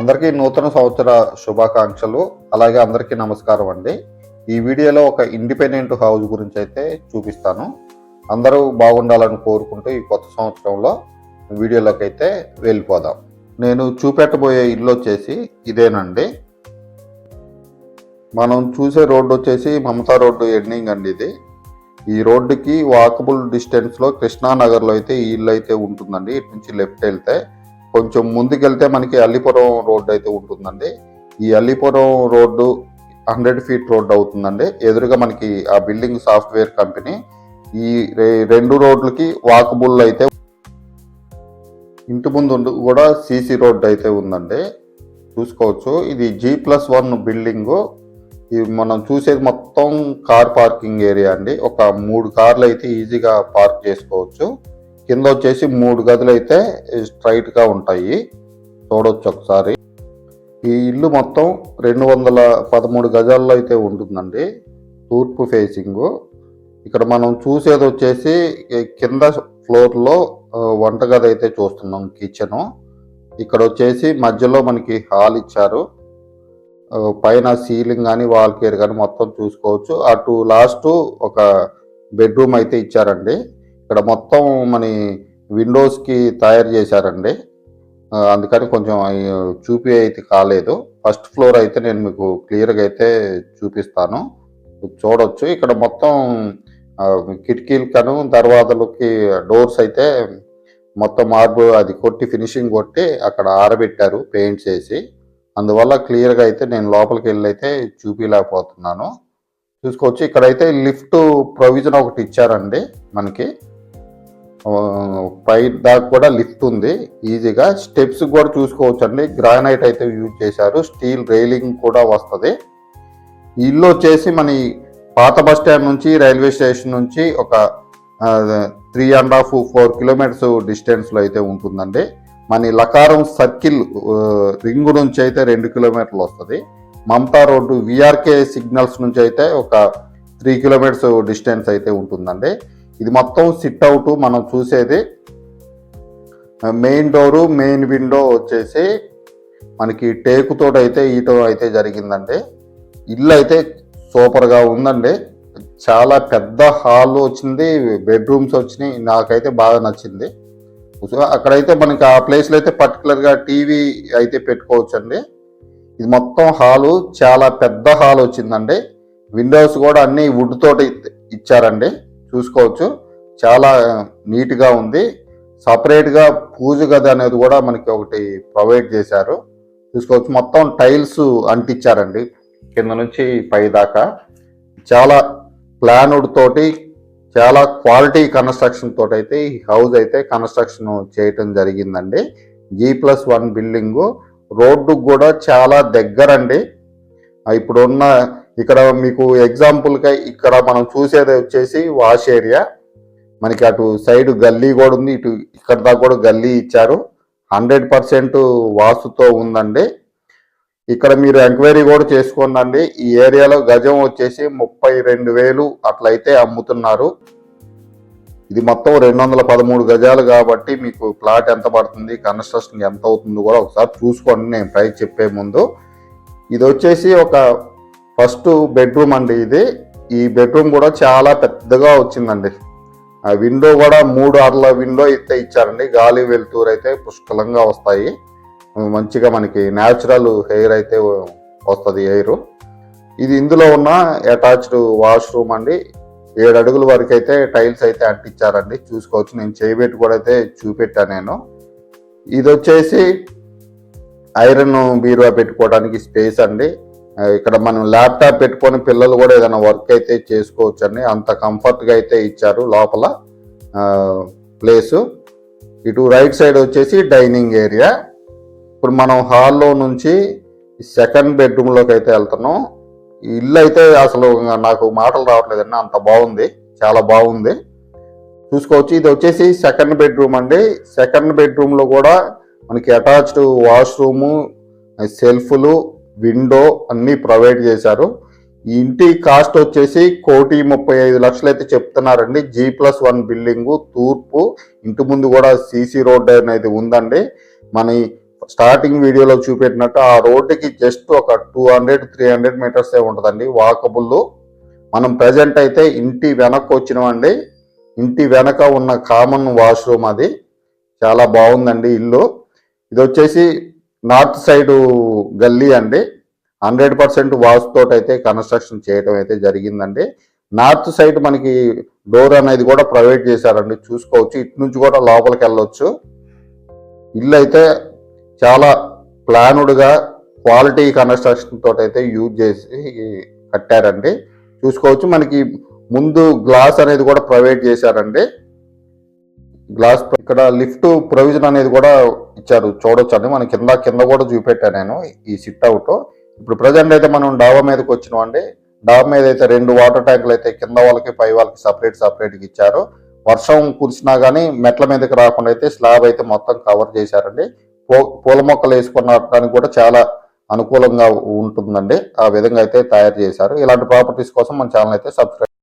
అందరికీ నూతన సంవత్సర శుభాకాంక్షలు. అలాగే అందరికీ నమస్కారం అండి. ఈ వీడియోలో ఒక ఇండిపెండెంట్ హౌస్ గురించి అయితే చూపిస్తాను. అందరూ బాగుండాలని కోరుకుంటూ ఈ కొత్త సంవత్సరంలో వీడియోలోకి అయితే వెళ్ళిపోదాం. నేను చూపెట్టబోయే ఇల్లు వచ్చేసి ఇదేనండి. మనం చూసే రోడ్డు వచ్చేసి మమతా రోడ్డు ఎండింగ్ అండి ఇది. ఈ రోడ్డుకి వాకబుల్ డిస్టెన్స్లో కృష్ణానగర్లో అయితే ఈ ఇల్లు అయితే ఉంటుందండి. ఇటు నుంచి లెఫ్ట్ వెళ్తే కొంచెం ముందుకెళ్తే మనకి అల్లిపురం రోడ్డు అయితే ఉంటుందండి. ఈ Allipuram road hundred feet road అవుతుందండి. ఎదురుగా మనకి ఆ బిల్డింగ్ సాఫ్ట్వేర్ కంపెనీ. ఈ రెండు రోడ్లకి వాకబుల్ అయితే ఇంటి ముందు కూడా సీసీ రోడ్డు అయితే ఉందండి. చూసుకోవచ్చు. ఇది జీ ప్లస్ వన్ బిల్డింగ్. ఇది మనం చూసేది మొత్తం కార్ పార్కింగ్ ఏరియా అండి. ఒక మూడు కార్లు అయితే ఈజీగా పార్క్ చేసుకోవచ్చు. కింద వచ్చేసి మూడు గదులు అయితే స్ట్రైట్గా ఉంటాయి. చూడొచ్చు ఒకసారి. ఈ ఇల్లు మొత్తం రెండు వందల పదమూడు గజాల్లో అయితే ఉంటుందండి. తూర్పు ఫేసింగ్ ఇక్కడ మనం చూసేది వచ్చేసి కింద ఫ్లోర్లో వంటగది అయితే చూస్తున్నాం కిచెన్ ఇక్కడ వచ్చేసి మధ్యలో మనకి హాల్ ఇచ్చారు. పైన సీలింగ్ కానీ వాల్ కేర్ కానీ మొత్తం చూసుకోవచ్చు. అటు లాస్ట్ ఒక బెడ్రూమ్ అయితే ఇచ్చారండి. ఇక్కడ మొత్తం మన విండోస్కి తయారు చేశారండి. అందుకని కొంచెం చూపి అయితే కాలేదు. ఫస్ట్ ఫ్లోర్ అయితే నేను మీకు క్లియర్గా అయితే చూపిస్తాను. చూడొచ్చు. ఇక్కడ మొత్తం కిటికీలకను దర్వాజలకి డోర్స్ అయితే మొత్తం మార్బుల్ అది కొట్టి ఫినిషింగ్ కొట్టి అక్కడ ఆరబెట్టారు పెయింట్స్ వేసి అందువల్ల క్లియర్గా అయితే నేను లోపలికి వెళ్ళి అయితే చూపించలేకపోతున్నాను చూసుకోవచ్చు. ఇక్కడైతే లిఫ్ట్ ప్రొవిజన్ ఒకటి ఇచ్చారండి మనకి. పై దాకా కూడా లిఫ్ట్ ఉంది. ఈజీగా స్టెప్స్ కూడా చూసుకోవచ్చు అండి గ్రానైట్ అయితే యూజ్ చేశారు. స్టీల్ రైలింగ్ కూడా వస్తుంది. ఇల్లు వచ్చేసి మన పాత బస్ స్టాండ్ నుంచి రైల్వే స్టేషన్ నుంచి ఒక three and half four kilometres డిస్టెన్స్లో అయితే ఉంటుందండి. మన లకారం సర్కిల్ రింగ్ నుంచి అయితే రెండు కిలోమీటర్లు వస్తుంది. మమతా రోడ్డు విఆర్కే సిగ్నల్స్ నుంచి అయితే ఒక త్రీ కిలోమీటర్స్ డిస్టెన్స్ అయితే ఉంటుందండి. ఇది మొత్తం సిట్ అవుట్ మనం చూసేది మెయిన్ డోరు మెయిన్ విండో వచ్చేసి మనకి టేకుతో అయితే ఈటో అయితే జరిగిందండి. ఇల్లు అయితే సూపర్గా ఉందండి. చాలా పెద్ద హాల్ వచ్చింది బెడ్రూమ్స్ వచ్చినాయి నాకైతే బాగా నచ్చింది. అక్కడైతే మనకి ఆ ప్లేస్లో అయితే పర్టికులర్గా టీవీ అయితే పెట్టుకోవచ్చండి. ఇది మొత్తం హాలు చాలా పెద్ద హాల్ వచ్చిందండి. విండోస్ కూడా అన్ని వుడ్ తోటి ఇచ్చారండి. చూసుకోవచ్చు. చాలా నీట్గా ఉంది. సపరేట్గా పూజ గది అనేది కూడా మనకి ఒకటి ప్రొవైడ్ చేశారు. చూసుకోవచ్చు. మొత్తం టైల్స్ అంటించారండి. కింద నుంచి పై దాకా. చాలా ప్లానుడ్ తోటి చాలా క్వాలిటీ కన్స్ట్రక్షన్ తోటి అయితే ఈ హౌస్ అయితే కన్స్ట్రక్షన్ చేయటం జరిగిందండి. జీ ప్లస్ వన్ బిల్డింగు రోడ్డుకు కూడా చాలా దగ్గరండి. ఇప్పుడున్న ఇక్కడ మీకు ఎగ్జాంపుల్గా ఇక్కడ మనం చూసేది వచ్చేసి వాష్ ఏరియా మనకి అటు సైడ్ గల్లీ కూడా ఉంది ఇటు ఇక్కడ దాకా కూడా గల్లీ ఇచ్చారు. హండ్రెడ్ పర్సెంట్ వాసుతో ఉందండి. ఇక్కడ మీరు ఎంక్వైరీ కూడా చేసుకోండి ఈ ఏరియాలో గజం వచ్చేసి ముప్పై రెండు వేలు అట్లయితే అమ్ముతున్నారు. ఇది మొత్తం రెండు వందల పదమూడు గజాలు కాబట్టి మీకు ప్లాట్ ఎంత పడుతుంది కన్స్ట్రక్షన్ ఎంత అవుతుందో కూడా ఒకసారి చూసుకోండి. నేను ప్రైస్ చెప్పే ముందు. ఇది వచ్చేసి ఒక ఫస్ట్ బెడ్రూమ్ అండి ఇది. ఈ బెడ్రూమ్ కూడా చాలా పెద్దగా వచ్చిందండి. ఆ విండో కూడా మూడు అర్ల విండో అయితే ఇచ్చారండి. గాలి వెలుతురు అయితే పుష్కలంగా వస్తాయి. మంచిగా మనకి న్యాచురల్ హెయిర్ అయితే వస్తుంది ఎయిర్. ఇది ఇందులో ఉన్న అటాచ్డ్ వాష్రూమ్ అండి. ఏడు అడుగుల వరకు అయితే టైల్స్ అయితే అంటించారండి. చూసుకోవచ్చు నేను చేయబెట్టి కూడా అయితే చూపెట్టాను నేను. ఇది వచ్చేసి ఐరన్ బీరువా పెట్టుకోవడానికి స్పేస్ అండి. ఇక్కడ మనం ల్యాప్టాప్ పెట్టుకొని పిల్లలు కూడా ఏదైనా వర్క్ అయితే చేసుకోవచ్చండి. అంత కంఫర్ట్గా అయితే ఇచ్చారు లోపల ప్లేసు. ఇటు రైట్ సైడ్ వచ్చేసి డైనింగ్ ఏరియా. ఇప్పుడు మనం హాల్లో నుంచి సెకండ్ బెడ్రూమ్లోకి అయితే వెళ్తున్నాం. ఇల్లు అయితే అసలు నాకు మాటలు రావట్లేదండి. అంత బాగుంది చాలా బాగుంది. చూసుకోవచ్చు ఇది వచ్చేసి సెకండ్ బెడ్రూమ్ అండి. సెకండ్ బెడ్రూమ్లో కూడా మనకి అటాచ్డ్ వాష్రూము సెల్ఫ్లు విండో అన్నీ ప్రొవైడ్ చేశారు. ఇంటి కాస్ట్ వచ్చేసి కోటి ముప్పై ఐదు లక్షలు అయితే చెప్తున్నారండి. జీ ప్లస్ వన్ బిల్డింగ్ తూర్పు ఇంటి ముందు కూడా సీసీ రోడ్ అనేది ఉందండి. మన స్టార్టింగ్ వీడియోలో చూపెట్టినట్టు ఆ రోడ్డుకి జస్ట్ ఒక two hundred three hundred metres ఉంటుందండి. వాకబుల్ మనం ప్రజెంట్ అయితే ఇంటి వెనక్కి వచ్చినామండి ఇంటి వెనక ఉన్న కామన్ వాష్రూమ్ అది. చాలా బాగుందండి ఇల్లు. ఇది వచ్చేసి నార్త్ సైడు గల్లీ అండి. హండ్రెడ్ పర్సెంట్ తోటి అయితే కన్స్ట్రక్షన్ చేయడం అయితే జరిగిందండి. నార్త్ సైడ్ మనకి డోర్ అనేది కూడా ప్రొవైడ్ చేశారండి. చూసుకోవచ్చు. ఇటు నుంచి కూడా లోపలికి వెళ్ళొచ్చు. ఇల్లు అయితే చాలా ప్లానుడ్గా క్వాలిటీ కన్స్ట్రక్షన్ తోటి అయితే యూజ్ చేసి కట్టారండి. చూసుకోవచ్చు. మనకి ముందు గ్లాస్ అనేది కూడా ప్రొవైడ్ చేశారండి. గ్లాస్ ఇక్కడ లిఫ్ట్ ప్రొవిజన్ అనేది కూడా ఇచ్చారు. చూడొచ్చు అండి మన కింద కింద కూడా చూపెట్టాను నేను ఈ సిట్ అవుట్ ఇప్పుడు ప్రజెంట్ అయితే మనం డాబా మీదకి వచ్చినాం అండి డాబా మీద అయితే రెండు వాటర్ ట్యాంకులు అయితే కింద వాళ్ళకి పై వాళ్ళకి సపరేట్ సపరేట్ ఇచ్చారు. వర్షం కురిసినా కానీ మెట్ల మీదకి రాకుండా అయితే స్లాబ్ అయితే మొత్తం కవర్ చేశారండి. పూల మొక్కలు వేసుకున్నటానికి కూడా చాలా అనుకూలంగా ఉంటుందండి. ఆ విధంగా అయితే తయారు చేశారు. ఇలాంటి ప్రాపర్టీస్ కోసం మన ఛానల్ అయితే సబ్స్క్రైబ్